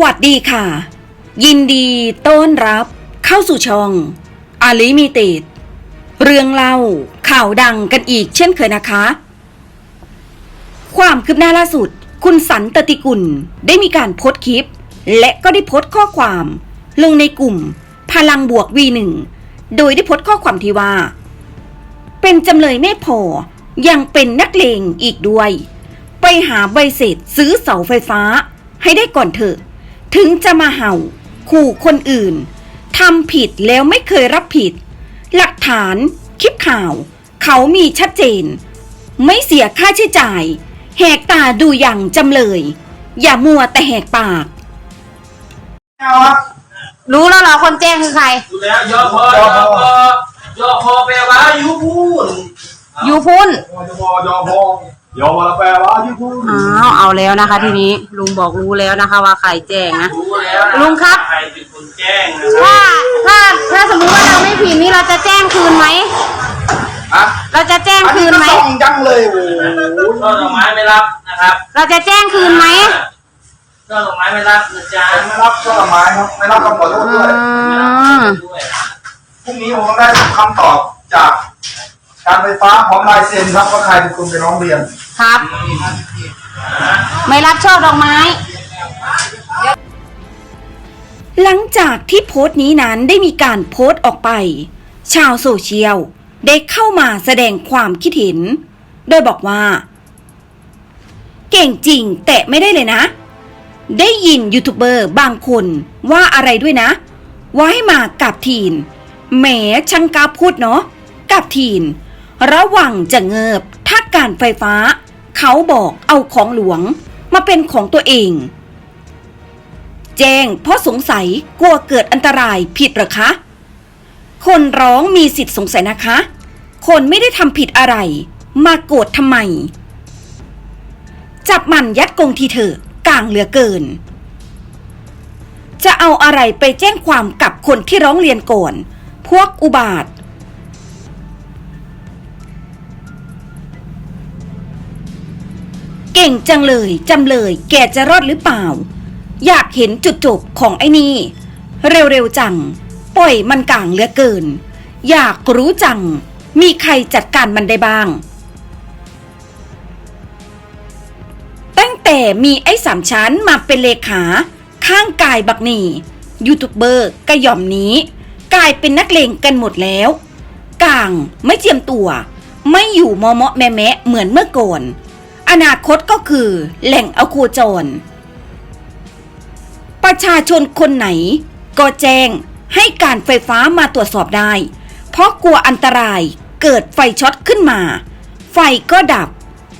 สวัสดีค่ะ ยินดีต้อนรับ เข้าสู่ช่องอาลิมิเต็ดเรื่องเล่าข่าวดังกันอีกเช่นเคยนะคะ ความคืบหน้าล่าสุด คุณสันตติกุลได้มีการโพสต์คลิป และก็ได้โพสต์ข้อความ ลงในกลุ่ม พลังบวก V1 โดยได้โพสต์ข้อความที่ว่า เป็นจำเลยไม่พอยังเป็นนักเลงอีกด้วย ไปหาใบเสร็จซื้อเสาไฟฟ้าให้ได้ก่อนเถอะ ถึงจะมาเห่า ขู่คนอื่นทำผิดแล้วไม่เคยรับผิด หลักฐานคลิปข่าว เขามีชัดเจน ไม่เสียค่าใช้จ่าย แหกตาดูอย่างจำเลย อย่ามัวแต่แหกปากเอาครับรู้แล้วเหรอคนแจ้งคือใครดูแล้วยอพอยอพอยอพอแปลว่ายุพูนยูพุ่น ยอพอยอพอ ยอพอแล้วแปลว่าที่พูดอ้าวเอาแล้วนะคะ ทีนี้ลุงบอกรู้แล้วนะคะ ว่าใครแจ้งนะรู้แล้วนะลุงครับ ใครเป็นคนแจ้งนะครับถ้าถ้าถ้าสมมุติว่าเราไม่ผิดนี่เราจะแจ้งคืนไหมอะเราจะแจ้งอันคืนี้นก็ไหมส่องจังเลยโอ้โหช่อดอกไม้ไม่รับนะครับเราจะแจ้งคืนไหมช่อดอกไม้ไม่รับนะจ๊ะไม่รับช่อดอกไม้ครับไม่รับคำขอโทษด้วยอืมด้วยพรุ่งนี้ผมต้องได้คำตอบจาก การไฟฟ้าพร้อมลายเซ็นครับว่าใครเป็นคนไปร้องเรียน ครับ ไม่รับช่อดอกไม้ หลังจากที่โพสต์นี้นั้นได้มีการโพสต์ออกไป ชาวโซเชียลได้เข้ามาแสดงความคิดเห็น โดยบอกว่า เก่งจริงแต่ไม่ได้เลยนะ ได้ยินยูทูบเบอร์บางคนว่าอะไรด้วยนะ ว่าให้มากับทีนแหมช่างกล้าพูดเนาะกับทีน ระวังจะเงิบถ้าการไฟฟ้า เขาบอกเอาของหลวง มาเป็นของตัวเอง แจ้งเพราะสงสัยกลัวเกิดอันตรายผิดหรอคะ คนร้องมีสิทธิ์สงสัยนะคะ คนไม่ได้ทำผิดอะไร มาโกรธทำไม จับมันยัดกงทีเถอะกลางเหลือเกิน จะเอาอะไรไปแจ้งความกับคนที่ร้องเรียนก่อน พวกอุบาท เก่งจังเลยจำเลย แกจะรอดหรือเปล่า อยากเห็นจุดจบของไอ้นี่ เร็วๆจัง ปล่อยมันกลางเหลือเกิน อยากรู้จัง มีใครจัดการมันได้บ้าง ตั้งแต่มีไอ้สามชั้นมาเป็นเลขา ข้างกายบักหนียูทูบเบอร์กระหย่อมนี้ กลายเป็นนักเลงกันหมดแล้วกลางไม่เจียมตัว ไม่อยู่มอมะแมะแมะเหมือนเมื่อก่อน นาคตก็คือแหล่งอาโคจร ประชาชนคนไหน ก็แจ้งให้การไฟฟ้ามาตรวจสอบได้ เพราะกลัวอันตรายเกิดไฟช็อตขึ้นมา ไฟก็ดับ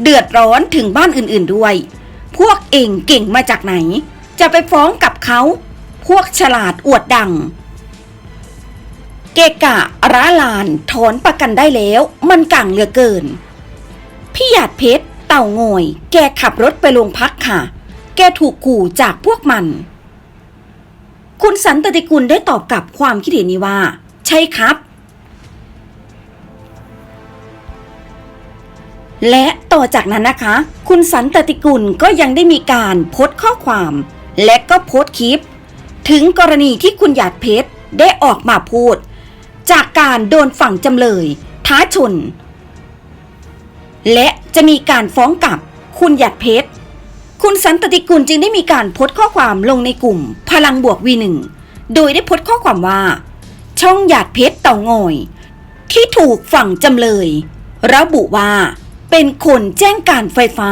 เดือดร้อนถึงบ้านอื่นๆด้วย พวกเองเก่งมาจากไหน จะไปฟ้องกับเขา พวกฉลาดอวดดัง เกกะร้าลานถอนประกันได้แล้ว มันกังเหลือเกินพี่หยาดเพชร เต่างอย แกขับรถไปโรงพักค่ะ แกถูกขู่จากพวกมัน คุณสันตติกุลได้ตอบกลับความคิดเห็นนี้ว่า ใช่ครับ และต่อจากนั้นนะคะ คุณสันตติกุลก็ยังได้มีการโพสต์ข้อความ และก็โพสต์คลิป ถึงกรณีที่คุณหยาดเพชรได้ออกมาพูด จากการโดนฝั่งจำเลย ท้าชน และจะมีการฟ้องกลับคุณหยาดเพชร คุณสันตติกุลจึงได้มีการโพสต์ข้อความลงในกลุ่ม พลังบวกวีหนึ่งโดยได้โพสต์ข้อความว่า ช่องหยาดเพชรเต่างอย ที่ถูกฝั่งจำเลย ระบุว่าเป็นคนแจ้งการไฟฟ้า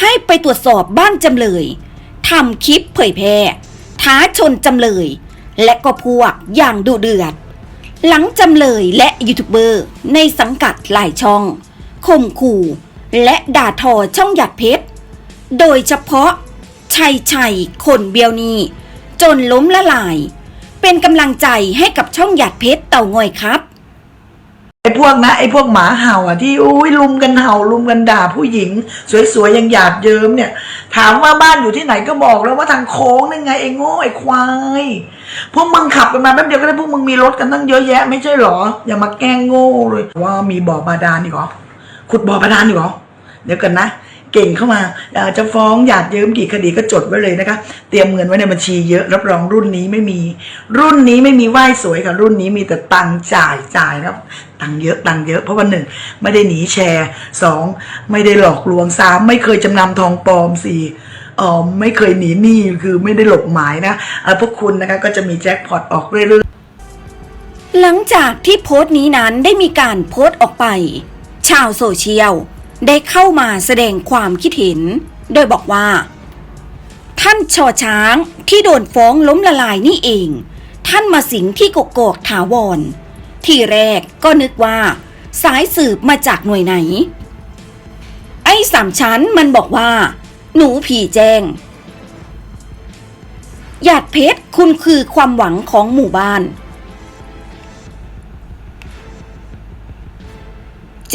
ให้ไปตรวจสอบบ้านจำเลยทำคลิปเผยแพร่ท้าชนจำเลย และก็พวกอย่างดุเดือด หลังจำเลยและยูทูบเบอร์ในสังกัดหลายช่อง ข่มขู่ และด่าทอช่องหยัดเพชร โดยเฉพาะ ชัยชัยคนเบียวนีจนล้มละลาย เป็นกำลังใจให้กับช่องหยัดเพชรเต่างอยครับไอ้พวกนะไอ้พวกหมาเห่าอะที่อุ้ยลุมกันเห่าลุมกันด่าผู้หญิง สวยๆยังหยาดเยิ้มเนี่ย ถามว่าบ้านอยู่ที่ไหนก็บอกแล้วว่าทางโค้งนั่นไงไอ้โง่ไอ้ควายพวกมึงขับกันมาแป๊บเดียวก็ได้พวกมึงมีรถกันตั้งเยอะแยะ ไม่ใช่หรอ อย่ามาแกล้งโง่เลยว่ามีบ่อบาดาลอีกเหรอ ขุดบ่อบาดาลอีกเหรอ เดี๋ยวกันนะ เก่งเข้ามาอยากจะฟ้องอยากเยิ้มกี่คดีก็จดไว้เลยนะคะ เตรียมเงินไว้ในบัญชีเยอะรับรองรุ่นนี้ไม่มี รุ่นนี้ไม่มีไหว้สวยค่ะ รุ่นนี้มีแต่ตังจ่ายจ่ายครับ ตังเยอะตังเยอะเพราะว่าหนึ่งไม่ได้หนีแชร์สองไม่ได้หลอกลวงสามไม่เคยจำนำทองปลอมสี่เออไม่เคยหนีหนี้คือไม่ได้หลบหมายนะพวกคุณนะคะก็จะมีแจ็คพอตออกเรื่อยๆ หลังจากที่โพสต์นี้นั้นได้มีการโพสต์ออกไป ชาวโซเชียลได้เข้ามาแสดงความคิดเห็น โดยบอกว่า ท่านชอช้างที่โดนฟ้องล้มละลายนี่เอง ท่านมาสิงที่กกอกถาวร ที่แรกก็นึกว่า สายสืบมาจากหน่วยไหน ไอ้สามชั้นมันบอกว่า หนูผีแจ้งหยาดเพชรคุณคือความหวังของหมู่บ้าน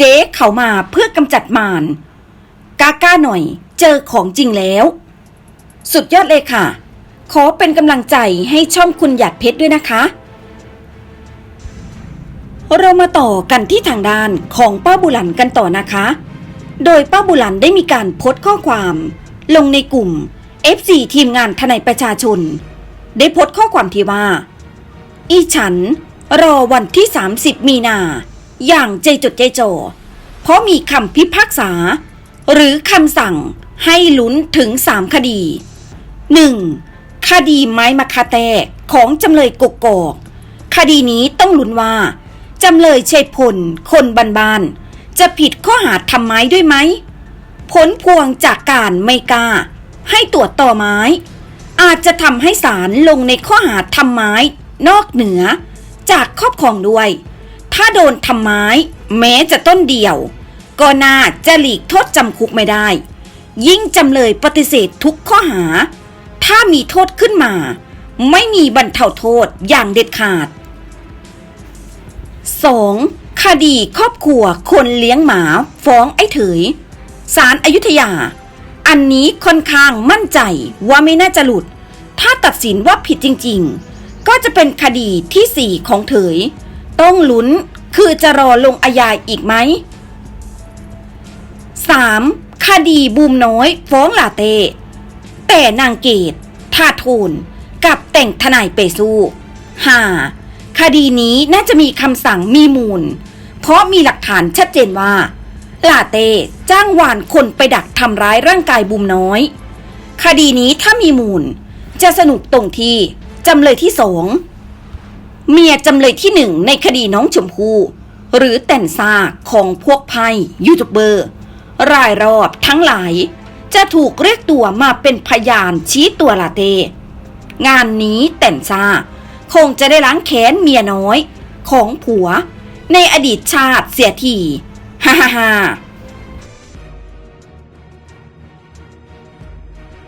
เจ๊เขามาเพื่อกำจัดมารกาก้าหน่อยเจอของจริงแล้ว สุดยอดเลยค่ะ ขอเป็นกำลังใจให้ช่องคุณหยาดเพชรด้วยนะคะ เรามาต่อกันที่ทางด้านของป้าบุหลันกันต่อนะคะ โดยป้าบุหลันได้มีการโพสต์ข้อความ ลงในกลุ่ม FC ทีมงานทนายประชาชน ได้โพสต์ข้อความที่ว่า อีฉัน รอวันที่ 30 มีนา อย่างใจจดใจจ่อเพราะมีคำพิพากษา หรือคำสั่งให้ลุ้นถึง3คดี 1. คดีไม้มะคาแตกของจำเลยกกอก คดีนี้ต้องลุ้นว่า จำเลยชัยพลคนบาน จะผิดข้อหาทำไม้ด้วยไหม ผลพวงจากการไม่กล้า ให้ตรวจต่อไม้ อาจจะทำให้ศาลลงในข้อหาทำไม้ นอกเหนือ จากครอบครองด้วย ถ้าโดนทำไม้แม้จะต้นเดียว ก็น่าจะหลีกโทษจำคุกไม่ได้ ยิ่งจำเลยปฏิเสธทุกข้อหา ถ้ามีโทษขึ้นมา ไม่มีบรรเทาโทษอย่างเด็ดขาด 2. คดีครอบครัวคนเลี้ยงหมาฟ้องไอ้เถยศาลอายุทยา อันนี้ค่อนข้างมั่นใจว่าไม่น่าจะหลุด ถ้าตัดสินว่าผิดจริง ๆ ก็จะเป็นคดีที่ 4 ของเถย ต้องลุ้นคือจะรอลงอาญาอีกไหม 3. คดีบูมน้อยฟ้องลาเต้ แต่นางเกตทาโทนกับแต่งทนายเปซูห้าคดีนี้น่าจะมีคำสั่งมีมูล เพราะมีหลักฐานชัดเจนว่า ลาเต้จ้างวานคนไปดักทำร้ายร่างกายบูมน้อย คดีนี้ถ้ามีมูล จะสนุกตรงที่จำเลยที่สอง เมียจำเลยที่หนึ่งในคดีน้องชมพู่หรือแต่นซาของพวกไพ่ยูทูบเบอร์ รายรอบทั้งหลาย จะถูกเรียกตัวมาเป็นพยานชี้ตัวลาเต้งานนี้แต่นซาคงจะได้ล้างแค้นเมียน้อยของผัว ในอดีตชาติเสียทีฮ่าฮ่าฮ่า